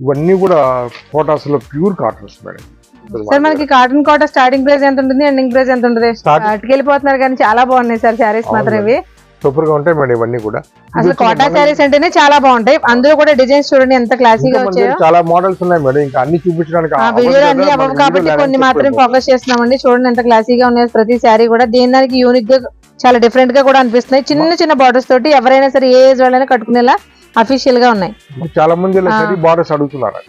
ఇవన్నీ కూడా కోటాస్లో ప్యూర్ కాటన్స్ మేడం. సార్ మనకి కాటన్ కోట స్టార్టింగ్ ప్రైస్ ఎంత ఉంటుంది ఎండింగ్ ప్రైస్ ఎంత ఉంటుంది? Start- అటుకెళ్ళిపోతున్నారు కానీ చాలా బాగున్నాయి సార్ శారీస్ మాత్రం ఇవి. సూపర్గా ఉంటాయి మేడం ఇవన్నీ కూడా. అసలు కోటా శారీస్ అంటేనే చాలా బాగుంటాయి. అందులో కూడా డిజైన్స్ చూడండి ఎంత క్లాసీగా మన వచ్చాయో. చాలా మోడల్స్ ఉన్నాయి మేడం. ఇంకా అన్ని చూపించడానికి ఆ వీడియోలు కదా, అన్ని అవ్వవు వీడియో కాబట్టి కొన్ని మాత్రం చెప్పలేము. ఫోకస్ చేస్తున్నామండి. చూడండి ఎంత క్లాసీగా ఉన్నాయి. ప్రతి శారీ కూడా దేని దానికి యూనిక్గా చాలా డిఫరెంట్గా కూడా అనిపిస్తున్నాయి. చిన్న చిన్న బార్డర్స్ తోటి ఎవరైనా సరే ఏ ఏజ్ వాళ్ళైనా కట్టుకునేలా అఫీషియల్గా ఉన్నాయి. చాలా మంది. సరి బార్డర్స్ అడుగుతున్నారు.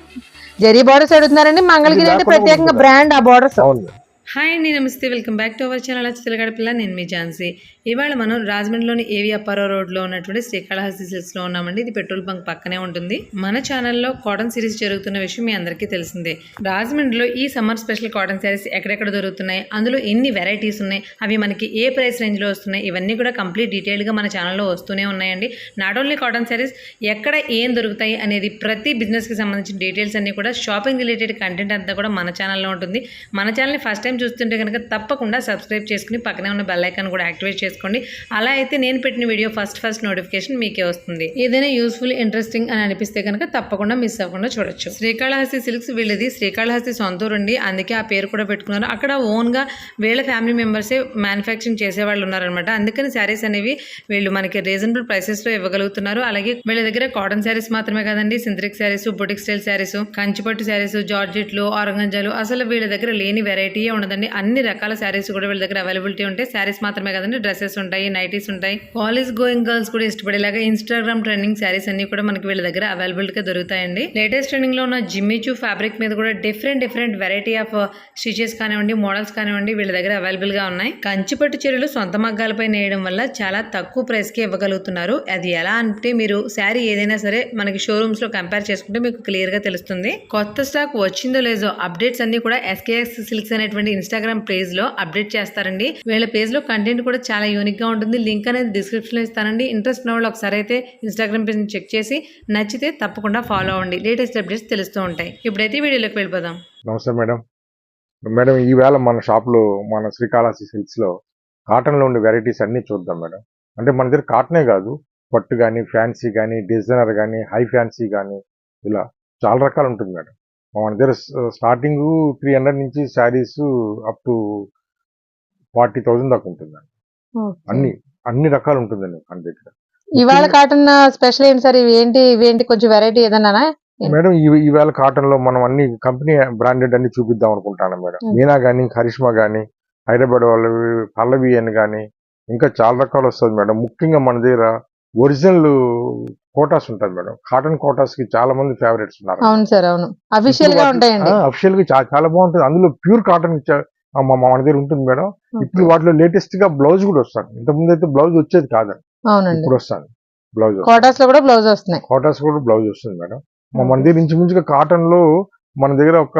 జరీ బార్డర్స్ అడుగుతున్నారండి. మంగళగిరి అంటే ప్రత్యేకంగా. బ్రాండ్ ఆ బార్డర్స్ అవును. హాయ్ అండి నమస్తే. Welcome back to our channel. చిలగడ పిల్ల నేను మీ ఝాన్సీ. ఇవాళ మనం రాజమండ్రిలోని ఏవి అప్పారో రోడ్లో ఉన్నటువంటి శ్రీకాళహస్తి సిల్స్లో ఉన్నామండి. ఇది పెట్రోల్ బంక్ పక్కనే ఉంటుంది. మన ఛానల్లో కాటన్ సిరీస్ జరుగుతున్న విషయం మీ అందరికీ తెలిసిందే. రాజమండ్రిలో ఈ సమ్మర్ స్పెషల్ కాటన్ శారీస్ ఎక్కడెక్కడ దొరుకుతున్నాయి? అందులో ఎన్ని వెరైటీస్ ఉన్నాయి? అవి మనకి ఏ ప్రైస్ రేంజ్లో వస్తున్నాయి? ఇవన్నీ కూడా కంప్లీట్ డీటెయిల్గా మన ఛానల్లో వస్తూనే ఉన్నాయండి. నాట్ ఓన్లీ కాటన్ శారీస్ ఎక్కడ ఏం దొరుకుతాయి అనేది ప్రతి బిజినెస్కి సంబంధించిన డీటెయిల్స్ అన్నీ కూడా షాపింగ్ రిలేటెడ్ కంటెంట్ అంతా కూడా మన ఛానల్లో ఉంటుంది. మన ఛానల్ని ఫస్ట్ టైం చూస్తుంటే కనుక తప్పకుండా సబ్స్క్రైబ్ చేసుకుని పక్కనే ఉన్న బెల్ ఐకాన్ కూడా యాక్టివేట్ చేసుకోండి. అలా అయితే నేను పెట్టిన వీడియో ఫస్ట్ ఫస్ట్ నోటిఫికేషన్ మీకే వస్తుంది. ఏదైనా యూస్ఫుల్ ఇంట్రెస్టింగ్ అని అనిపిస్తే కనుక తప్పకుండా మిస్ అవ్వకుండా చూడొచ్చు. శ్రీకాళహస్తి సిల్క్స్ వీళ్ళది. శ్రీకాళహస్తి సొంతూరు అండి. అందుకే ఆ పేరు కూడా పెట్టుకున్నారు. అక్కడ ఓన్గా వీళ్ళ ఫ్యామిలీ మెంబర్సే మ్యానుఫ్యాక్చరింగ్ చేసేవాళ్ళు ఉన్నారనమాట అందుకని శారీస్ అనేవి వీళ్ళు మనకి రీజనబుల్ ప్రైసెస్లో ఇవ్వగలుగుతున్నారు. అలాగే వీళ్ళ దగ్గర కాటన్ శారీస్ మాత్రమే కదండి. Synthetic sarees boutique style sarees కంచిపట్టు శారీస్ జార్జెట్లు ఆరంగంజాలు అసలు వీళ్ళ దగ్గర లేని వెరైటీయే ఉండదండి. అన్ని రకాల శారీస్ కూడా వీళ్ళ దగ్గర అవైలబిలిటీ ఉంటాయి. శారీస్ మాత్రమే కదండి డ్రెస్సెస్ ఉంటాయి నైటీస్ ఉంటాయి. కాలేజ్ గోయింగ్ గర్ల్స్ కూడా ఇష్టపడేలాగా ఇన్స్టాగ్రామ్ ట్రెండింగ్ శారీస్ అన్ని కూడా మనకి వీళ్ళ దగ్గర అవైలబుల్గా దొరుకుతాయండి. లేటెస్ట్ ట్రెండింగ్లో ఉన్న జిమ్మిచూ ఫ్యాబ్రిక్ మీద కూడా different different variety of stitches కానివ్వండి మోడల్స్ కానివ్వండి వీళ్ళ దగ్గర అవైలబుల్గా ఉన్నాయి. కంచిపట్టు చీరలు సొంత మగ్గాలపై నేయడం వల్ల చాలా తక్కువ ప్రైస్కి ఇవ్వగలుగుతున్నారు. అది ఎలా అంటే మీరు శారీ ఏదైనా సరే మనకి షోరూమ్స్లో కంపేర్ చేసుకుంటే మీకు క్లియర్గా తెలుస్తుంది. కొత్త స్టాక్ వచ్చిందో లేదో అప్డేట్స్ అన్ని కూడా ఎస్కేఎస్ సిల్క్స్ అనేటువంటి ఇన్స్టాగ్రామ్ పేజ్లో అప్డేట్ చేస్తారండి. వీళ్ళ పేజ్లో కంటెంట్ కూడా చాలా యూనిక్గా ఉంటుంది. లింక్ అనేది డిస్క్రిప్షన్లో ఇస్తానండి. ఇంట్రెస్ట్ ఉన్న వాళ్ళు ఒకసారి అయితే ఇన్స్టాగ్రామ్ పేజ్ చెక్ చేసి నచ్చితే తప్పకుండా ఫాలో అవ్వండి. లేటెస్ట్ అప్డేట్స్ తెలుస్తూ ఉంటాయి. ఇప్పుడైతే వీడియోలోకి వెళ్ళిపోదాం. నమస్తే మేడం. మేడం ఈవేళ మన షాప్లో మన శ్రీకాళహస్తి సిల్క్స్లో కాటన్లో ఉండే వెరైటీస్ అన్ని చూద్దాం మేడం. అంటే మన దగ్గర కాటనే కాదు. పట్టు కానీ ఫ్యాన్సీ కానీ డిజైనర్ కానీ హై ఫ్యాన్సీ కానీ ఇలా చాలా రకాలు ఉంటుంది మేడం. మన దగ్గర స్టార్టింగ్ త్రీ హండ్రెడ్ నుంచి saris up to forty thousand దాకా ఉంటుంది అన్ని అన్ని రకాలు ఉంటుందండి మన దగ్గర. ఇవాళ కాటన్ స్పెషల్ ఏంటి సార్? ఇవి ఏంటి ఇవి ఏంటి కొంచెం వెరైటీ ఏదన్నా మేడం ఈవేళ కాటన్లో మనం అన్ని కంపెనీ బ్రాండెడ్ అన్ని చూపిద్దాం అనుకుంటాను మేడం. మీనా గానీ కరిష్మా గానీ హైదరాబాద్ వాళ్ళవి పల్లవి అని కానీ ఇంకా చాలా రకాలు వస్తుంది మేడం. ముఖ్యంగా మన దగ్గర ఒరిజినల్ కోటాస్ ఉంటుంది మేడం. కాటన్ కోటాస్కి చాలా మంది ఫేవరెట్స్ ఉన్నారు. అవును సార్ అవును. అఫీషియల్గా ఉంటాయండి. అఫిషియల్గా చాలా బాగుంటుంది. అందులో ప్యూర్ కాటన్ మన దగ్గర ఉంటుంది మేడం. ఇప్పుడు వాటిలో లేటెస్ట్గా బ్లౌజ్ కూడా వస్తాను. ఇంతకుముందు అయితే బ్లౌజ్ వచ్చేది కాదండి అవునండి. ఇప్పుడు వస్తాను. బ్లౌజ్ కోటాస్లో కూడా బ్లౌజ్ వస్తున్నాయి. కోటాస్ కూడా బ్లౌజ్ వస్తుంది మేడం. మ- మన దగ్గర ఇంచుమించుగా కాటన్లో మన దగ్గర ఒక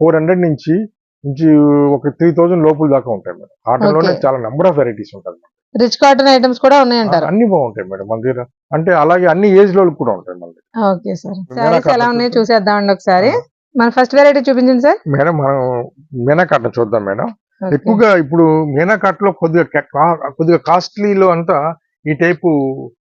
ఫోర్ హండ్రెడ్ నుంచి నుంచి ఒక త్రీ థౌజండ్ లోపల దాకా ఉంటాయి మేడం. కాటన్లోనే. చాలా నెంబర్ ఆఫ్ వెరైటీస్ ఉంటాయి మేడం. రిచ్ కాటన్ ఐటమ్స్ కూడా ఉన్నాయంటారు. అన్ని బాగుంటాయి మేడం మన దగ్గర. అంటే అలాగే అన్ని ఏజ్లో కూడా ఉంటాయి దగ్గర. Okay sir. శారీస్ ఎలా ఉన్నాయో. చూసేద్దామండి ఒకసారి. మన ఫస్ట్ వెరైటీ చూపించండి సార్. మేడం మనం మీనా కాటన్ చూద్దాం మేడం. ఎక్కువగా ఇప్పుడు మీనా కాట్లో కొద్దిగా కొద్దిగా కాస్ట్లీలో అంతా ఈ టైపు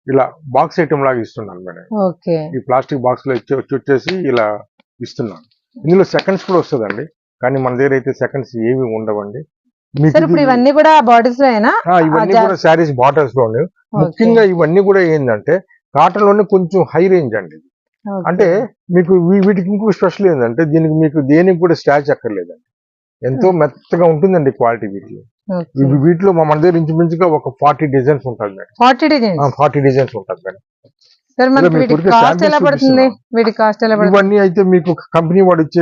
ఇలా బాక్స్ ఐటమ్ లాగా ఇస్తున్నాను మేడం. ఓకే. ఈ ప్లాస్టిక్ బాక్స్లో వచ్చేసి ఇలా ఇస్తున్నాను. ఇందులో సెకండ్స్ కూడా వస్తుందండి. కానీ మన దగ్గర అయితే సెకండ్స్ ఏవి ఉండవండి. సార్ ఇప్పుడు ఇవన్నీ కూడా బాడీస్లో ఇవన్నీ కూడా శారీస్ బాటల్స్లోనే ముఖ్యంగా ఇవన్నీ కూడా ఏంటంటే కాటన్లోనే కొంచెం హై రేంజ్ అండి అంటే మీకు వీటికి ఇంకో స్పెషల్ ఏంటంటే దీనికి మీకు దేనికి కూడా స్టాచ్ అక్కర్లేదండి. ఎంతో మెత్తగా ఉంటుందండి క్వాలిటీ వీటిలో. వీటిలో మా మన దగ్గర ఇంచుమించుగా ఒక ఫార్టీ డిజైన్స్ ఉంటుంది madam. Forty designs forty designs ఉంటుంది మేడం. ఇవన్నీ అయితే మీకు కంపెనీ వాడు ఇచ్చే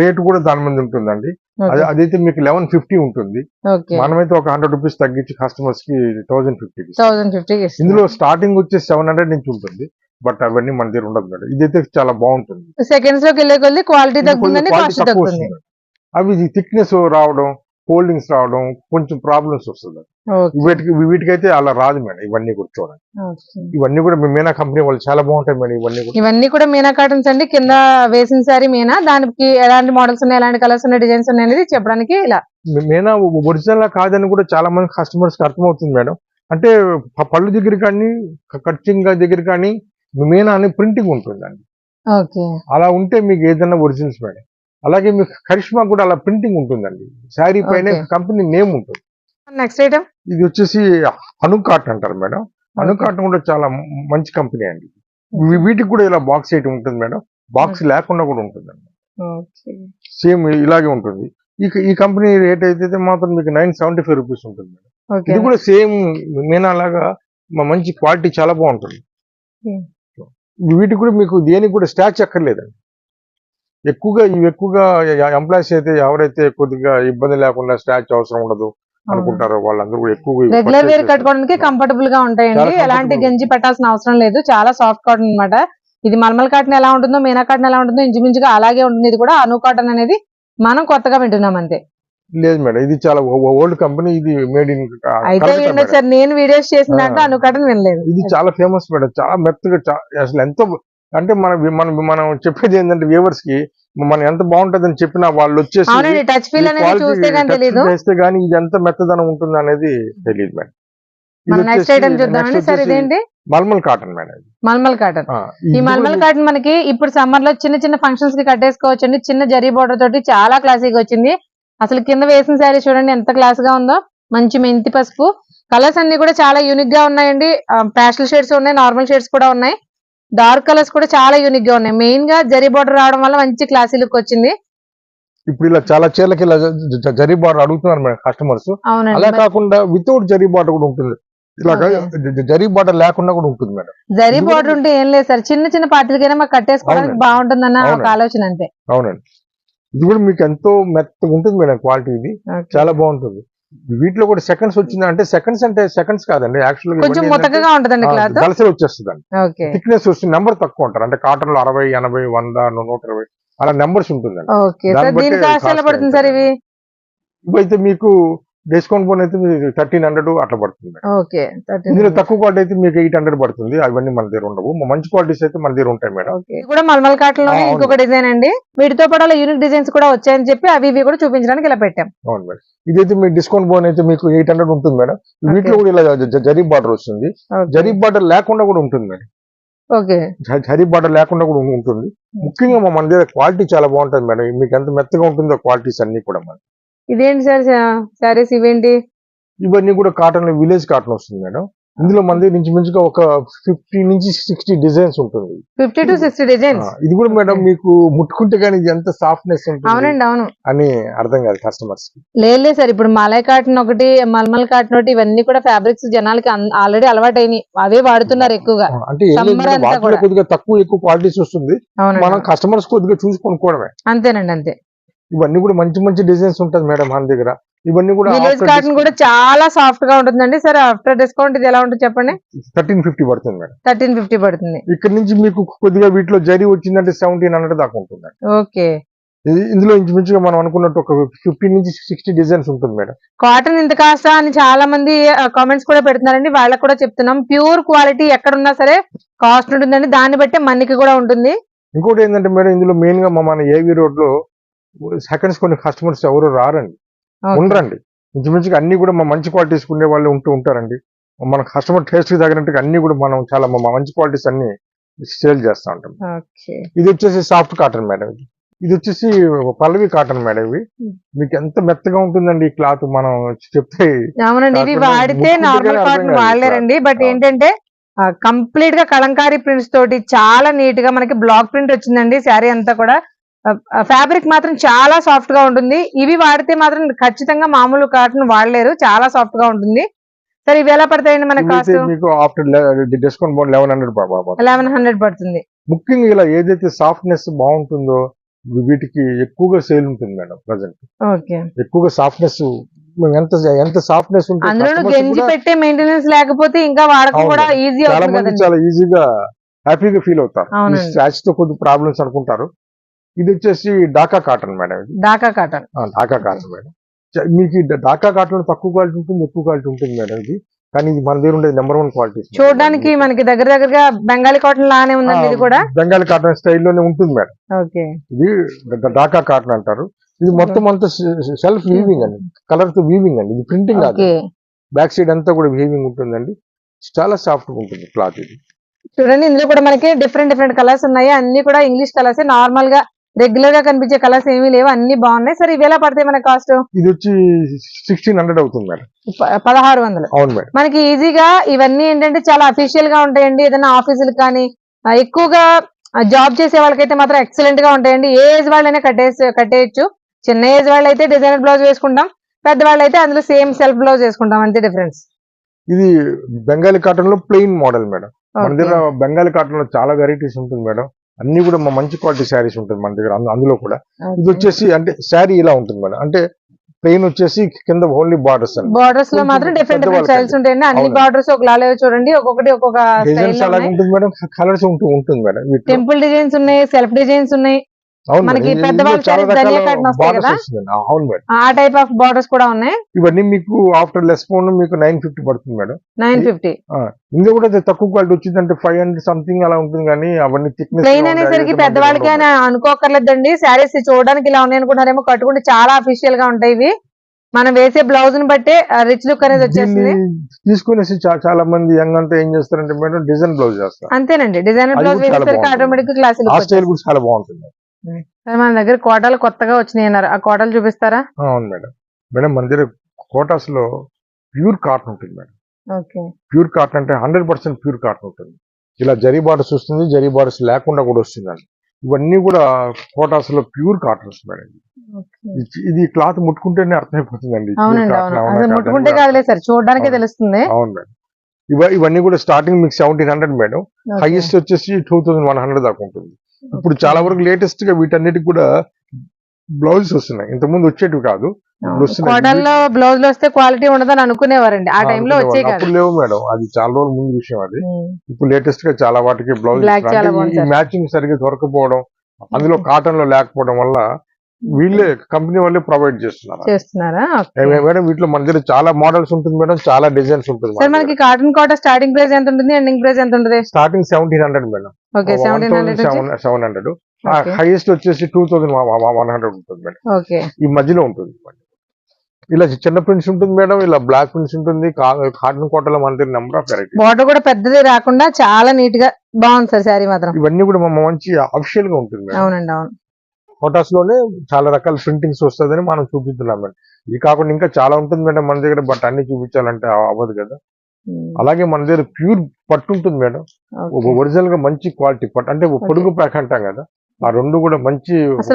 రేట్ కూడా దాని మీద ఉంటుందండి. అదైతే మీకు లెవెన్ ఫిఫ్టీ ఉంటుంది. మనమైతే ఒక హండ్రెడ్ రూపీస్ తగ్గించి కస్టమర్స్కి థౌసండ్ ఫిఫ్టీ ఇందులో స్టార్టింగ్ వచ్చి సెవెన్ హండ్రెడ్ నుంచి ఉంటుంది. బట్ అవన్నీ మన దగ్గర ఉండదు మేడం ఇదైతే చాలా బాగుంటుంది. సెకండ్స్లోకి వెళ్ళే క్వాలిటీ తగ్గుతుంది. అవి థిక్నెస్ రావడం ఫోల్డింగ్స్ రావడం కొంచెం ప్రాబ్లమ్స్ వస్తుంది. వీటికి వీటికైతే అలా రాదు మేడం ఇవన్నీ కూడా చూడండి. ఇవన్నీ కూడా మీనా కంపెనీ వాళ్ళు చాలా బాగుంటాయి మేడం ఇవన్నీ కూడా. ఇవన్నీ కూడా మీనా కాటన్స్ అండి. కింద వేసిన సారీ మీనా. దానికి ఎలాంటి మోడల్స్ ఉన్నాయి ఎలాంటి కలర్స్ ఉన్నాయి డిజైన్స్ ఉన్నాయి అనేది చెప్పడానికి ఇలా. మీనా ఒరిజినల్ కాదని కూడా చాలా మంది కస్టమర్స్కి అర్థమవుతుంది మేడం. అంటే పళ్ళు దగ్గర కానీ కట్చింగ్ దగ్గర కానీ మీనా అని ప్రింటింగ్ ఉంటుందండి. అలా ఉంటే మీకు ఏదైనా ఒరిజినల్స్ మేడం. అలాగే మీకు కరిష్మా కూడా అలా ప్రింటింగ్ ఉంటుందండి. శారీ పైన. కంపెనీ నేమ్ ఉంటుంది. నెక్స్ట్ ఐటమ్ ఇది వచ్చేసి అను కాటన్ అంటారు మేడం. అను కాటన్ కూడా చాలా మంచి కంపెనీ అండి. వీటికి కూడా ఇలా బాక్స్ ఐటమ్ ఉంటుంది మేడం. బాక్స్ లేకుండా కూడా ఉంటుంది ఓకే సేమ్ ఇలాగే ఉంటుంది. ఈ ఈ కంపెనీ రేట్ అయితే మాత్రం మీకు నైన్ సెవెంటీ ఫైవ్ రూపీస్ ఉంటుంది మేడం. ఇది కూడా సేమ్ మీనా లాగా మ- మంచి క్వాలిటీ చాలా బాగుంటుంది. Hmm. వీటికి కూడా మీకు దేనికి కూడా స్టాచ్ అక్కర్లేదండి. ఎక్కువగా ఇవి ఎక్కువగా ఎంప్లాయీస్ అయితే ఎవరైతే కొద్దిగా ఇబ్బంది లేకుండా స్టాచ్ అవసరం ఉండదు. అనుకుంటారో. వాళ్ళందరూ కూడా ఎక్కువగా ఇవి రెగ్యులర్ వేర్. కట్టుకోవడానికి కంఫర్టబుల్గా ఉంటాయండి. ఎలాంటి. గంజి పెట్టాల్సిన అవసరం లేదు. చాలా సాఫ్ట్ కాటన్ అన్నమాట. ఇది మల్మల్ కాటన్ ఎలా ఉంటుందో మీనా కాటన్ ఎలా ఉంటుందో ఇంచుమించుగా అలాగే ఉంటుంది. ఇది కూడా అను కాటన్ అనేది మనం కొత్తగా వింటున్నాం అంతే. లేదు మేడం ఇది చాలా ఓల్డ్ కంపెనీ. ఇది మేడ్ ఇన్ అయితే సార్ నేను వీడియోస్ చేసిన. అను కాటన్ వినలేదు. ఇది చాలా ఫేమస్ మేడం. చాలా మెత్తగా అసలు ఎంతో అంటే మన మనం మనం చెప్పేది ఏంటంటే వ్యూవర్స్కి మనం ఎంత బాగుంటదని చెప్పినా వాళ్ళు వచ్చేసి టచ్ ఫీల్ చూస్తే గానీ ఇది ఎంత మెత్తదనం ఉంటుంది అనేది తెలియదు madam. Mulmul cotton madam. Mulmul cotton. ఈ మల్మల్ కాటన్ మనకి ఇప్పుడు సమ్మర్లో చిన్న చిన్న ఫంక్షన్స్కి కట్టేసుకోవచ్చు అండి చిన్న జరీ బోర్డర్ తోటి చాలా క్లాసీగా వచ్చింది. అసలు కింద వేసిన శారీ చూడండి ఎంత క్లాస్గా ఉందో. మంచి మెంతి పసుపు. కలర్స్ అన్ని కూడా చాలా యూనిక్గా ఉన్నాయండి. ప్యాస్టల్ షేడ్స్ ఉన్నాయి నార్మల్ షేడ్స్ కూడా ఉన్నాయి. డార్క్ కలర్స్ కూడా చాలా యూనిక్గా ఉన్నాయి. మెయిన్గా జరీ బోర్డర్ రావడం వల్ల మంచి క్లాసీ లుక్ వచ్చింది. ఇప్పుడు ఇలా చాలా చీరలకి ఇలా జరీ బార్డర్ అడుగుతున్నారు మేడం కస్టమర్స్ అలా కాకుండా వితౌట్ జరీ బార్డర్ కూడా ఉంటుంది. జ- జరీ బార్డర్ లేకుండా కూడా ఉంటుంది మేడం. జరీ బోర్డర్ ఉంటే ఏం లేదు సార్. చిన్న చిన్న పార్టీలకైనా మాకు కట్టేసుకోవడానికి. బాగుంటుందన్న ఒక. ఆలోచన అంతే. అవునండి. ఇది కూడా మీకు ఎంతో మెత్తగా ఉంటుంది మేడం క్వాలిటీ ఇది. చాలా బాగుంటుంది. వీటిలో కూడా సెకండ్స్ వచ్చింది అంటే సెకండ్స్ అంటే సెకండ్స్ కాదండి. యాక్చువల్ కొంచెం ఉంటదండి క్లాత్? దళసలు వచ్చేస్తుంది ఓకే. థిక్నెస్ వస్తుంది నెంబర్ తక్కువ ఉంటారు అంటే కాటన్లో అరవై ఎనభై వంద నూట ఇరవై అలా నెంబర్స్ ఉంటుందండి. ఇవి? ఇవైతే మీకు డిస్కౌంట్ పోనీ అయితే మీకు థర్టీన్ హండ్రెడ్ అట్లా పడుతుంది మేడం. ఓకే ఇందులో తక్కువ క్వాలిటీ అయితే మీకు ఎయిట్ హండ్రెడ్ పడుతుంది. అవన్నీ మన దగ్గర ఉండవు. మంచి క్వాలిటీస్ అయితే మన దగ్గర ఉంటాయి మేడం. కూడా మల్మల్ ఆ, అవును. ఇంకొక డిజైన్ అండి. వీటితో పాటు యూనిక్ డిజైన్స్ కూడా వచ్చాయని చెప్పి అవి ఇవి కూడా చూపించడానికి ఇలా పెట్టాం. అవును మేడం. ఇదైతే మీకు డిస్కౌంట్ పోనీ అయితే మీకు ఎయిట్ హండ్రెడ్ ఉంటుంది మేడం. వీటిలో కూడా ఇలా జ- జ- జరీ బార్డర్ వస్తుంది. జరీ బార్డర్ లేకుండా కూడా ఉంటుంది మేడం. ఓకే. జరీ బార్డర్ లేకుండా కూడా ఉంటుంది. ముఖ్యంగా మా మన దగ్గర క్వాలిటీ చాలా బాగుంటుంది మేడం. మీకు ఎంత మెత్తగా ఉంటుందో క్వాలిటీస్ అన్ని కూడా ఇదేంటి సార్ సారీస్ ఇవేంటి? ఇవన్నీ కూడా కాటన్ విలేజ్ కాటన్ వస్తుంది మేడం. ఇందులో దగ్గర నుంచి మించుగా ఒక ఫిఫ్టీ నుంచి సిక్స్టీ డిజైన్స్ ఉంటుంది. ఫిఫ్టీ టు సిక్స్టీ డిజైన్స్ ఆ, ఇది కూడా మేడం మీకు ముట్టుకుంటే కానీ ఇది ఎంత సాఫ్ట్నెస్ ఉంటుంది అవునండి అవును. అని అర్థం కాదు కస్టమర్స్ లేదు సార్ ఇప్పుడు మలై కాటన్ ఒకటి మల్మల్ కాటన్ ఒకటి ఇవన్నీ కూడా ఫ్యాబ్రిక్స్ జనాలకి ఆల్రెడీ అలవాటు అయినాయి అవే వాడుతున్నారు ఎక్కువగా. అంటే. కొద్దిగా తక్కువ ఎక్కువ క్వాలిటీస్ వస్తుంది. మనం కస్టమర్స్ కొద్దిగా చూసి కొనుక్కోవడమే. అంతేనండి అంతే. ఇవన్నీ కూడా మంచి మంచి డిజైన్స్ ఉంటుంది మేడం మన దగ్గర. ఇవన్నీ కూడా విలేజ్ కాటన్ కూడా చాలా సాఫ్ట్గా ఉంటుందండి. సార్ ఆఫ్టర్ డిస్కౌంట్ ఇది ఎలా ఉంటుంది చెప్పండి? థర్టీన్ ఫిఫ్టీ పడుతుంది మేడం. థర్టీన్ ఫిఫ్టీ పడుతుంది. ఇక్కడ నుంచి మీకు కొద్దిగా వీటిలో జరీ వచ్చిందంటే సెవెంటీన్ హండ్రెడ్ దాకా ఉంటుంది ఓకే. ఇది- ఇందులో ఇంచుమించుగా మనం అనుకున్నట్టు ఒక ఫిఫ్టీ నుంచి సిక్స్టీ డిజైన్స్ ఉంటుంది మేడం. కాటన్ ఇంత కాస్త అని చాలా మంది కామెంట్స్ కూడా పెడుతున్నారండి. వాళ్ళకి కూడా చెప్తున్నాం. ప్యూర్ క్వాలిటీ ఎక్కడ ఉన్నా సరే కాస్ట్ ఉంటుందండి. దాన్ని బట్టి మన్నికి కూడా ఉంటుంది. ఇంకోటి ఏంటంటే మేడం ఇందులో మెయిన్గా మన ఏవి రోడ్లో సెకండ్స్ కొన్ని కస్టమర్స్ ఎవరు రారండి. ఉండరండి. ఇంచుమించుగా అన్ని కూడా మా మంచి క్వాలిటీస్ ఉండే వాళ్ళు ఉంటూ ఉంటారండి. మన కస్టమర్ టేస్ట్కి తగినట్టుగా అన్ని కూడా మనం చాలా మా మంచి క్వాలిటీస్ అన్ని సేల్ చేస్తూ ఉంటాం. ఇది వచ్చేసి సాఫ్ట్ కాటన్ మేడం ఇది. ఇది వచ్చేసి పల్లవి కాటన్ మేడం ఇవి. మీకు ఎంత మెత్తగా ఉంటుందండి ఈ క్లాత్ మనం చెప్తే. అవునండి ఇవి కాకుండా వాడితే నార్మల్ కాటన్ వాడలేరండి. బట్. ఏంటంటే కంప్లీట్గా కలంకారీ ప్రింట్స్ తోటి చాలా నీట్గా మనకి బ్లాక్ ప్రింట్ వచ్చిందండి శారీ అంతా కూడా. ఫ్యాబ్రిక్ మాత్రం చాలా సాఫ్ట్గా ఉంటుంది. ఇవి వాడితే మాత్రం ఖచ్చితంగా మామూలు కాటన్ వాడలేరు. చాలా సాఫ్ట్గా ఉంటుంది. సరే ఇవి ఎలా పడతాయండి మన కాస్ట్ మీకు ఆఫ్టర్ డిస్కౌంట్ లెవెన్ హండ్రెడ్ బాబా లెవెన్ హండ్రెడ్ పడుతుంది. ముఖ్యంగా ఇలా ఏదైతే సాఫ్ట్నెస్ బాగుంటుందో వీటికి ఎక్కువగా సేల్ ఉంటుంది మేడం ప్రజెంట్ ఓకే. ఎక్కువగా సాఫ్ట్నెస్ ఎంత ఎంత సాఫ్ట్నెస్ ఉంటుంది అందులో గంజి పెట్టే మెయింటెనెన్స్ లేకపోతే ఇంకా వాడకం. కూడా ఈజీ చాలా మంది ఈజీగా హ్యాపీగా ఫీల్ అవుతారు. తో కొద్ది ప్రాబ్లమ్స్ అనుకుంటారు. ఇది వచ్చేసి డాకా కాటన్ మేడం ఇది. Dhaka cotton. Dhaka cotton madam. మీకు డాకా కాటన్ తక్కువ క్వాలిటీ ఉంటుంది ఎక్కువ క్వాలిటీ ఉంటుంది మేడం ఇది. కానీ ఇది మన దగ్గర ఉండేది నెంబర్ వన్ క్వాలిటీ చూడడానికి మనకి దగ్గర దగ్గరగా బెంగాలీ కాటన్ లానే ఉందండి ఇది కూడా? బెంగాలీ కాటన్ స్టైల్లోనే ఉంటుంది మేడం. ఓకే. ఇది డాకా కాటన్ అంటారు. ఇది మొత్తం అంతా సెల్ఫ్ వీవింగ్ అండి. కలర్తో వీవింగ్ అండి. ఇది ప్రింటింగ్ కాదు బ్యాక్ సైడ్ అంతా కూడా వీవింగ్ ఉంటుందండి. చాలా సాఫ్ట్గా ఉంటుంది క్లాత్ ఇది. చూడండి ఇందులో కూడా మనకి డిఫరెంట్ డిఫరెంట్ కలర్స్ ఉన్నాయి. అన్ని కూడా ఇంగ్లీష్ కలర్స్ నార్మల్గా రెగ్యులర్గా కనిపించే కలర్స్ ఏమీ లేవు అన్ని బాగున్నాయి. సరే ఇవి ఎలా పడతాయి మన కాస్ట్ ఇది వచ్చి సిక్స్టీన్ హండ్రెడ్ అవుతుంది మేడం. పదహారు వందలు. అవును మేడం. మనకి ఈజీగా ఇవన్నీ ఏంటంటే చాలా అఫీషియల్గా ఉంటాయండి. ఏదైనా ఆఫీసులకు కానీ ఎక్కువగా జాబ్ చేసే వాళ్ళకైతే మాత్రం ఎక్సలెంట్గా ఉంటాయండి. ఏ ఏజ్ వాళ్ళైనా కట్టేసి కట్టేయచ్చు. చిన్న ఏజ్ వాళ్ళు అయితే డిజైనర్ బ్లౌజ్ వేసుకుంటాం. పెద్దవాళ్ళు అయితే అందులో సేమ్ సెల్ఫ్ బ్లౌజ్ వేసుకుంటాం. అంతే డిఫరెన్స్ ఇది బెంగాలీ కాటన్లో ప్లెయిన్ మోడల్ మేడం. మన దగ్గర బెంగాలీ కాటన్లో చాలా వెరైటీస్ ఉంటుంది మేడం. అన్ని కూడా మా మంచి క్వాలిటీ శారీస్ ఉంటుంది మన దగ్గర అందు- అందులో కూడా. ఇది వచ్చేసి అంటే శారీ ఇలా ఉంటుంది మేడం. అంటే ప్లెయిన్ వచ్చేసి కింద ఓన్లీ బార్డర్స్ అండి బార్డర్స్లో మాత్రం డిఫరెంట్ డిఫరెంట్ స్టైల్స్. ఉంటాయండి. అన్ని. బార్డర్స్ ఒక లాలేవో చూడండి. ఒక్కొక్కటి ఒక్కొక్క డిజైన్స్ అలాగే ఉంటుంది మేడం. కలర్స్ ఉంటూ ఉంటుంది మేడం. టెంపుల్ డిజైన్స్ ఉన్నాయి సెల్ఫ్ డిజైన్స్ ఉన్నాయి. మనకి ఆ టైప్ ఆఫ్ బార్డర్స్ కూడా ఉన్నాయి. ఇవన్నీ మీకు ఆఫ్టర్ లెస్ ఫోన్ మీకు నైన్ ఫిఫ్టీ పడుతుంది మేడం. నైన్ ఫిఫ్టీ ఇందులో కూడా తక్కువ క్వాలిటీ వచ్చింది అంటే ఫైవ్ హండ్రెడ్ సంథింగ్ అలా ఉంటుంది కానీ అవన్నీ థిక్నెస్ ప్లెయిన్ అనేసరికి పెద్దవాళ్ళకి అని అనుకోకర్లేదండి. శారీస్ చూడడానికి ఇలా ఉన్నాయి అనుకుంటారేమో కట్టుకుంటే చాలా అఫీషియల్గా ఉంటాయి ఇవి. మనం వేసే బ్లౌజ్ని బట్టే రిచ్ లుక్ అనేది వచ్చేస్తుంది. తీసుకునేసి చాలా మంది యంగ్ అంతా ఏం చేస్తారంటే మేడం డిజైన్ బ్లౌజ్ చేస్తారు. అంతేనండి. డిజైనర్ అది బ్లౌజ్ వేసేసరికి. ఆటోమేటిక్ క్లాస్ చాలా బాగుంటుంది. మన దగ్గర కోటలు కొత్తగా వచ్చినాయి అన్నారు. ఆ కోటలు చూపిస్తారా? అవును మేడం. మేడం మన దగ్గర కోటాస్లో ప్యూర్ కాటన్ ఉంటుంది మేడం. ప్యూర్ కాటన్ అంటే హండ్రెడ్ పర్సెంట్ ప్యూర్ కాటన్ ఉంటుంది. ఇలా జరీ బార్డర్స్ వస్తుంది జరీ బార్డర్స్ లేకుండా కూడా వస్తుందండి. ఇవన్నీ కూడా కోటాస్లో ప్యూర్ కాటన్స్ మేడం. ఇది- ఇది క్లాత్ ముట్టుకుంటేనే అర్థమైపోతుందండి. అని ముట్టుకుంటే కూడా. కాదులే సార్ చూడడానికే. తెలుస్తుంది. అవును మేడం. ఇవ ఇవన్నీ కూడా స్టార్టింగ్ మీకు సెవెంటీన్ హండ్రెడ్ మేడం. హైయెస్ట్ వచ్చేసి టూ థౌసండ్ వన్ హండ్రెడ్ దాకా ఉంటుంది. ఇప్పుడు చాలా వరకు లేటెస్ట్గా వీటన్నిటికి కూడా బ్లౌజెస్ వస్తున్నాయి. ఇంతకుముందు వచ్చేటివి కాదు. కోటల్లో బ్లౌజ్లో వస్తే క్వాలిటీ ఉండదని అనుకునేవారండి. ఆ టైంలో వచ్చే అప్పుడు లేవు మేడం. అది చాలా రోజుల ముందు విషయం అది. ఇప్పుడు లేటెస్ట్గా చాలా వాటికి బ్లౌజ్. మ్యాచింగ్ సరిగ్గా దొరకపోవడం అందులో కాటన్లో లేకపోవడం వల్ల వీళ్ళే కంపెనీ వాళ్ళే ప్రొవైడ్ చేస్తున్నారు? చేస్తున్నారా? మేడం వీటిలో మన దగ్గర చాలా మోడల్స్ ఉంటుంది మేడం చాలా డిజైన్స్ ఉంటుంది సార్ మనకి కాటన్ కోట స్టార్టింగ్ ప్రైస్ ఎంత ఉంటుంది ఎండింగ్ ప్రైస్ ఎంత ఉంటుంది? Starting seventeen hundred madam. Seven hundred. Highest వచ్చేసి టూ థౌసండ్ వన్ హండ్రెడ్ ఉంటుంది మేడం. ఓకే. ఈ మధ్యలో ఉంటుంది ఇలా చిన్న ప్రింట్స్ ఉంటుంది మేడం ఇలా బ్లాక్ ప్రింట్స్ ఉంటుంది కాటన్ కోటలో మన దగ్గర నెంబర్ ఆఫ్ వెరైటీ బార్డర్ కూడా పెద్దది రాకుండా చాలా నీట్గా బాగుంది సార్ శారీ మాత్రం. ఇవన్నీ కూడా మంచి అఫిషియల్గా ఉంటుంది అవునండి అవును. ఫోటోస్లోనే చాలా రకాల ప్రింటింగ్స్ వస్తుందని మనం చూపిస్తున్నాం మేడం ఇది కాకుండా ఇంకా చాలా ఉంటుంది మేడం మన దగ్గర బట్ అన్ని చూపించాలంటే అవ- అవ్వదు కదా. అలాగే మన దగ్గర ప్యూర్ పట్టు ఉంటుంది మేడం. ఒరిజినల్గా మంచి క్వాలిటీ పట్టు అంటే పొడుగు ప్యాక్ అంటాం కదా. ఆ రెండు కూడా మంచి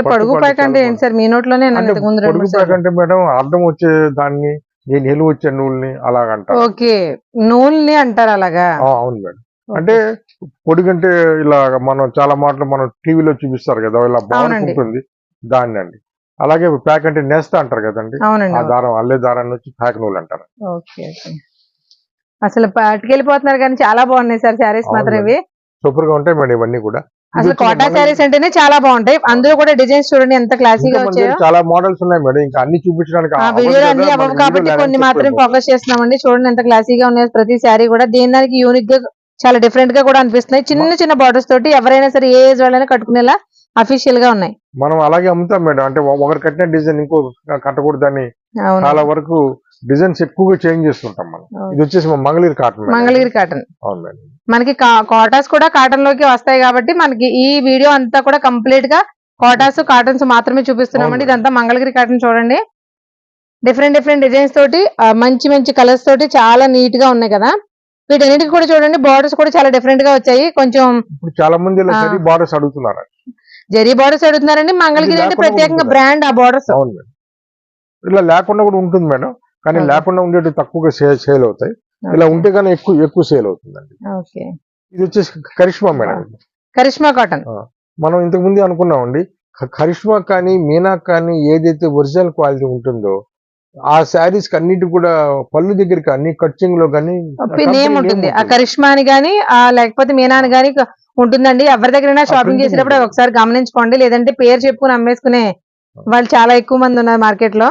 పడుగు ప్యాక్ అంటే సార్? మీ నోట్లోనే పొడుగు మూడు ప్యాక్. అంటే మేడం అర్థం వచ్చే దాన్ని నేను నిలువ వచ్చే నూలుని అలాగంటారు ఓకే. నూనె అంటారు అలాగా? అవును మేడం. అంటే పొడుగంటే ఇలా మనం చాలా మాటలు మనం టీవీలో చూపిస్తారు కదా ఇలా బాగా అవునండి. ఉంటుంది దాన్ని అండి. అలాగే ప్యాక్ అంటే నేస్తా అంటారు కదండి. ఆ. దారం అల్లే దారాన్ని వచ్చి ప్యాక్ నూలు అంటారు. అసలు పట్టుకెళ్ళిపోతున్నారు కానీ చాలా బాగున్నాయి సార్ శారీస్ మాత్రం. ఇవి. సూపర్గా ఉంటాయి మేడం ఇవన్నీ కూడా. అసలు కోటా శారీస్ అంటేనే చాలా బాగుంటాయి. అందులో కూడా డిజైన్స్ చూడండి ఎంత మన వచ్చాయో. చాలా మోడల్స్ ఉన్నాయి మేడం. ఇంకా అన్ని చూపించడానికి అన్ని అవ్వవు కాబట్టి కొన్ని మాత్రం. ఫోకస్ చేస్తున్నామండి. చూడండి ఎంత క్లాసీగా ఉన్నాయి ప్రతి శారీ కూడా. దేని దానికి యూనిక్గా చాలా డిఫరెంట్గా కూడా అనిపిస్తున్నాయి. చిన్న చిన్న బార్డర్స్ తోటి ఎవరైనా సరే ఏ ఏజ్ వాళ్ళైనా కట్టుకునేలా అఫీషియల్గా ఉన్నాయి. మనం అలాగే అమ్ముతాం మేడం. అంటే ఒకరు కట్టిన డిజైన్ ఇంకో కట్టకూడదని చాలా వరకు డిజైన్స్ ఎక్కువగా చేంజ్ చేస్తుంటాం మనం. ఇది వచ్చేసి మంగళగిరి కాటన్. మంగళగిరి కాటన్ మనకి కాటాస్ కూడా కాటన్లోకి వస్తాయి కాబట్టి మనకి ఈ వీడియో అంతా కూడా కంప్లీట్గా కాటాస్ కాటన్స్ మాత్రమే చూపిస్తున్నామండి. ఇదంతా మంగళగిరి కాటన్ చూడండి. డిఫరెంట్ డిఫరెంట్ డిజైన్స్ తోటి మంచి మంచి కలర్స్ తోటి చాలా నీట్గా ఉన్నాయి కదా. వీటన్నిటికి కూడా చూడండి బార్డర్స్ కూడా చాలా డిఫరెంట్గా వచ్చాయి. కొంచెం ఇప్పుడు చాలా మంది బార్డర్స్ అడుగుతున్నారు. జరీ బార్డర్స్ అడుగుతున్నారండి. మంగళగిరి అంటే ప్రత్యేకంగా. బ్రాండ్ ఆ బార్డర్స్ ఇలా లేకుండా కూడా ఉంటుంది మేడం. కానీ. లేకుండా ఉండేవి తక్కువగా సేల్ అవుతాయి. ఇలా ఉంటే కానీ ఎక్కువ ఎక్కువ సేల్ అవుతుందండి. ఇది వచ్చేసి కరిష్మా మేడం. కరిష్మా కాటన్. మనం ఇంతకు ముందే అనుకున్నామండి. కరిష్మా కానీ మీనా కానీ ఏదైతే ఒరిజినల్ క్వాలిటీ ఉంటుందో ఆ శారీస్ అన్నిటి కూడా పళ్ళు దగ్గరికి అన్ని కట్చింగ్లో కానీ నేమ్ ఉంటుంది ఆ కరిష్మా అని గానీ ఆ లేకపోతే మీనా అని గానీ ఉంటుందండి. ఎవరి దగ్గరైనా షాపింగ్ చేసేటప్పుడు ఉంటుంది. ఒకసారి గమనించుకోండి. లేదంటే పేరు చెప్పుకుని అమ్మేసుకునే వాళ్ళు చాలా ఎక్కువ మంది ఉన్నారు మార్కెట్లో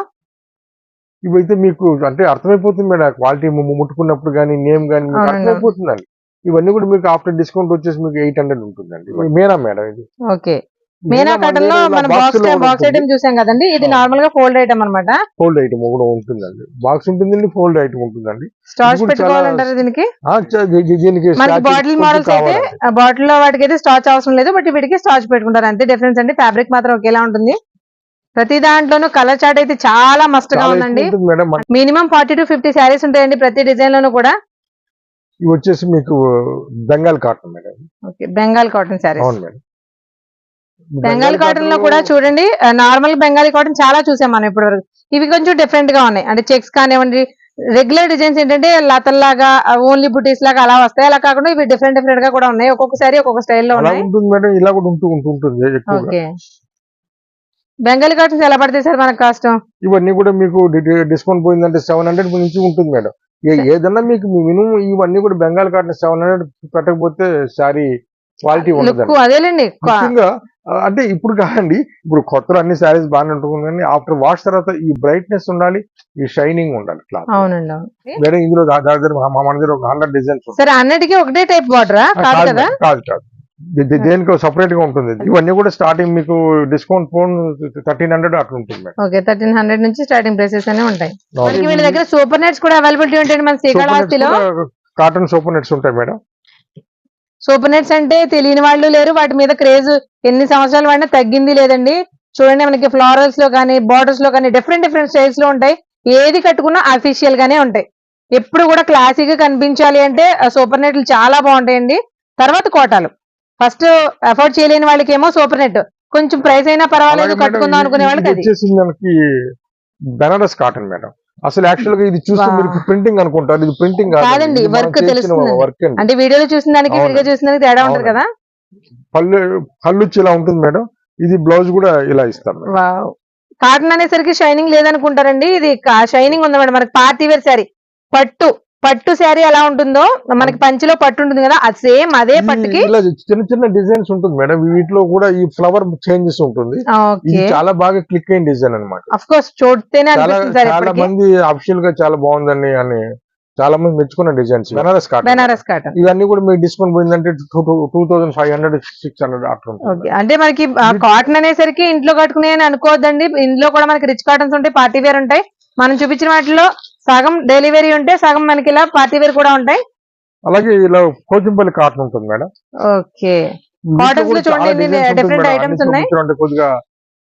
ఇవైతే మీకు అంటే అర్థమైపోతుంది మేడం. క్వాలిటీ ముట్టుకున్నప్పుడు కానీ నేమ్ కానీ. అర్థమైపోతుందండి. ఇవన్నీ కూడా మీకు ఆఫ్టర్ డిస్కౌంట్ వచ్చేసి మీకు ఎయిట్ హండ్రెడ్ ఉంటుందండి. మీనా మేడం ఇది. ఓకే. మీనా కాటన్లో మన బాక్స్ బాక్స్ ఐటమ్ చూసాం కదండి. ఇది. నార్మల్గా ఫోల్డ్ ఐటమ్ అన్నమాట. ఫోల్డ్ ఐటమ్ కూడా ఉంటుందండి. బాక్స్ ఉంటుందండి ఫోల్డ్ ఐటమ్ ఉంటుందండి. స్టార్చ్ పెట్టుకోవాలంటారు దీనికి? దీనికి బాటిల్ మోడల్స్ అయితే. బాటిల్లో వాటికి అయితే స్టార్చ్ అవసరం లేదు బట్ వీటికి స్టార్చ్ పెట్టుకుంటారు. అంతే డిఫరెన్స్ అండి. ఫ్యాబ్రిక్ మాత్రం ఒకేలా ఉంటుంది. ప్రతి దాంట్లోనూ కలర్ చార్ట్ అయితే చాలా మస్ట్గా ఉందండి. Minimum forty to fifty saris ఉంటాయండి ప్రతి డిజైన్ లోనూ కూడా. ఇవి వచ్చేసి మీకు Bengal cotton madam. Okay Bengal cotton saris అవును మేడం. బెంగాల్ కాటన్లో కూడా చూడండి. నార్మల్ బెంగాలీ కాటన్ చాలా చూసాం మనం ఇప్పటి వరకు. ఇవి కొంచెం డిఫరెంట్గా ఉన్నాయి. అంటే చెక్స్ కానివ్వండి రెగ్యులర్ డిజైన్స్ ఏంటంటే లతల్లాగా ఓన్లీ బుటీస్ లాగా అలా వస్తాయి. అలా కాకుండా ఇవి డిఫరెంట్ డిఫరెంట్గా కూడా ఉన్నాయి. ఒక్కొక్కసారి ఒక్కొక్క స్టైల్లో ఉన్నాయి. ఇలా కూడా ఉంటూ ఉంటూ ఉంటుంది ఓకే. బెంగాలీ కాటన్స్ ఎలా పడతాయి సార్ మనకు కాస్ట్ ఇవన్నీ కూడా మీకు డిస్కౌంట్ పోయిందంటే సెవెన్ హండ్రెడ్ నుంచి ఉంటుంది మేడం. ఏదన్నా మీకు మినిమం ఇవన్నీ కూడా బెంగాల్ కాటన్ సెవెన్ హండ్రెడ్ పెట్టకపోతే సారీ క్వాలిటీ ఉండదు. అదేలేండి. ముఖ్యంగా అంటే ఇప్పుడు కాదండి ఇప్పుడు కొత్తలో అన్ని శారీస్ బాగానే ఉంటుంది కానీ ఆఫ్టర్ వాష్ తర్వాత ఈ బ్రైట్నెస్ ఉండాలి ఈ షైనింగ్ ఉండాలి క్లాత్ అవునండి అవును. వేరే ఇందులో మన దగ్గర ఒక హండ్రెడ్ డిజైన్స్ ఉంటాయి. సరే అన్నిటికీ ఒకటే టైప్ బార్డరా ఆ, కాదు కాదు దేనికో సపరేట్గా ఉంటుంది. ఇవన్నీ కూడా స్టార్టింగ్ మీకు డిస్కౌంట్ ఫోన్ థర్టీన్ హండ్రెడ్ అట్లా ఉంటుంది మేడం. ఓకే థర్టీన్ హండ్రెడ్ నుంచి స్టార్టింగ్ ప్రైసెస్ అనే ఉంటాయి. వీళ్ళ దగ్గర సూపర్ నెట్స్ కూడా అవైలబిలిటీ ఉంటాయండి మన శ్రీకాళహస్తిలో? కాటన్ సూపర్ నెట్స్ ఉంటాయి మేడం. సూపర్ నెట్స్ అంటే తెలియని వాళ్ళు లేరు. వాటి మీద క్రేజ్ ఎన్ని సంవత్సరాలు వాడినా తగ్గింది లేదండి. చూడండి మనకి ఫ్లోరల్స్లో కానీ బార్డర్స్లో కానీ డిఫరెంట్ డిఫరెంట్ స్టైల్స్లో ఉంటాయి. ఏది కట్టుకున్నా అఫీషియల్ గానే ఉంటాయి. ఎప్పుడు కూడా క్లాసిక్గా కనిపించాలి అంటే సూపర్ నెట్లు చాలా బాగుంటాయండి. తర్వాత కోటాలు. ఫస్ట్ అఫోర్డ్ చేయలేని వాళ్ళకి ఏమో సూపర్ నెట్ కొంచెం ప్రైస్ అయినా పర్వాలేదు కట్టుకుందాం అనుకునే వాళ్ళకి అది. బెనారస్ కాటన్ మేడం అసలు యాక్చువల్గా ఇది చూస్తే. మీరు ప్రింటింగ్ అనుకుంటారు ఇది ప్రింటింగ్ కాదండి, work తెలుస్తుందండి. వర్క్ అంటే వీడియోలో చూసిన దానికి. విడిగా చూసిన దానికి తేడా ఉంటుంది. కదా పళ్ళు పళ్ళు ఇలా ఉంటుంది మేడం ఇది బ్లౌజ్ కూడా ఇలా ఇస్తాం కాటన్ అనేసరికి షైనింగ్ లేదనుకుంటారండి ఇది షైనింగ్ ఉంది మేడం మనకి పార్టీ వేర్ శారీ పట్టు పట్టు శారీ ఎలా ఉంటుందో మనకి పంచిలో పట్టు ఉంటుంది కదా అది సేమ్ అదే పట్టుకి చిన్న చిన్న డిజైన్స్ ఉంటుంది మేడం. వీటిలో కూడా ఈ ఫ్లవర్ చేంజెస్ ఉంటుంది. చాలా బాగా క్లిక్ అయిన డిజైన్ అఫ్ కోర్స్ చూడితేనే చాలా మంది అఫిషియల్గా చాలా బాగుందని అని చాలా మంది మెచ్చుకున్న designs Banaras cotton Banaras cotton ఇవన్నీ కూడా మీకు డిస్కౌంట్ పోయిందంటే two thousand five hundred six hundred అట్లా అంటే మనకి కాటన్ అనేసరికి ఇంట్లో కట్టుకునే అని అనుకోవద్దండి. ఇంట్లో కూడా మనకి రిచ్ కాటన్స్ ఉంటాయి పార్టీ వేర్ ఉంటాయి. మనం చూపించిన వాటిలో సగం డైలీ వేర్ ఉంటే సగం మనకి ఇలా పార్టీ వేర్ కూడా ఉంటాయి. అలాగే ఇలా పోచంపల్లి కాటన్ ఉంటుంది మేడం. ఓకే. Cottons లో చూడండి, items అన్ని ఉన్నాయి. కొద్దిగా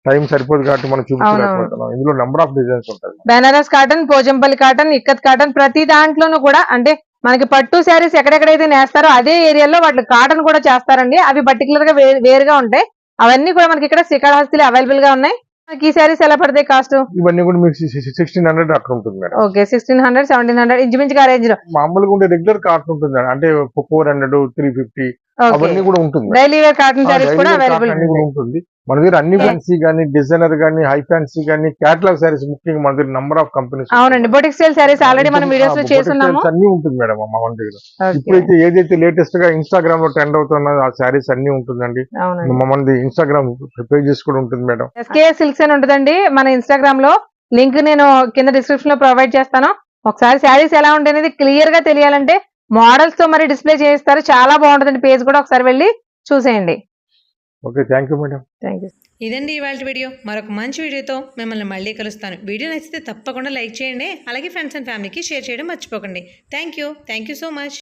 టైం సరిపోదు కాబట్టి మనం. చూపించలేకపోతున్నాం. ఇందులో నెంబర్ ఆఫ్ డిజైన్స్ ఉంటాయి. Banaras cotton Pochampally cotton ikat cotton ప్రతి దాంట్లోనూ కూడా అంటే మనకి పట్టు శారీస్ ఎక్కడెక్కడైతే నేస్తారో అదే ఏరియాలో వాటి కాటన్ కూడా చేస్తారండి. అవి పర్టికులర్గా వేరుగా ఉంటాయి. అవన్నీ కూడా మనకి ఇక్కడ శ్రీకాళహస్తిలో అవైలబుల్గా ఉన్నాయి. ఈ శారీస్ ఎలా పడతాయి కాస్ట్ ఇవన్నీ కూడా మీకు సిక్స్టీన్ హండ్రెడ్ అట్లా ఉంటుంది madam. Okay sixteen hundred seventeen hundred ఇంచుమించుగా రేంజ్లో. మామూలుగా ఉండే రెగ్యులర్ కాటన్ ఉంటుంది. అంటే ఫోర్ హండ్రెడ్ త్రీ ఫిఫ్టీ అవన్నీ కూడా ఉంటుంది. డైలీ వేర్ కాటన్ కూడా అవైలబుల్ ఉంటుంది. మన దగ్గర అన్ని ఫ్యాన్సీ కానీ డిజైనర్ కానీ హై ఫ్యాన్సీ కానీ క్యాటలాగ్ సారీస్ ముఖ్యంగా మన దగ్గర నంబర్ ఆఫ్ కంపెనీస్ అవునండి. బొటిక్ స్టైల్ శారీస్ ఆల్రెడీ మనం వీడియోస్లో చేసుకున్నాము అన్ని ఉంటుంది మేడం మన దగ్గర. ఇప్పుడైతే ఏదైతే లేటెస్ట్గా ఇన్స్టాగ్రామ్లో ట్రెండ్ అవుతున్న ఆ శారీస్ అన్ని ఉంటుందండి. మనది ఇన్స్టాగ్రామ్ పేజెస్ కూడా ఉంటుంది మేడం. ఎస్కే సిల్క్స్ అని ఉంటుందండి. మన ఇన్స్టాగ్రామ్లో లింక్ నేను కింద డిస్క్రిప్షన్లో ప్రొవైడ్ చేస్తాను. ఒకసారి శారీస్ ఎలా ఉంటాయి అనేది క్లియర్గా తెలియాలంటే మోడల్స్తో మరి డిస్ప్లే చేస్తారు చాలా బాగుంటుందండి. పేజ్ కూడా ఒకసారి వెళ్ళి చూసేయండి. Okay thank you madam. Thank you ఇదండి ఇవాళ వీడియో. మరొక మంచి వీడియోతో మిమ్మల్ని మళ్ళీ కలుస్తాను. వీడియో నచ్చితే తప్పకుండా లైక్ చేయండి. అలాగే ఫ్రెండ్స్ అండ్ ఫ్యామిలీకి షేర్ చేయడం మర్చిపోకండి. Thank you thank you so much.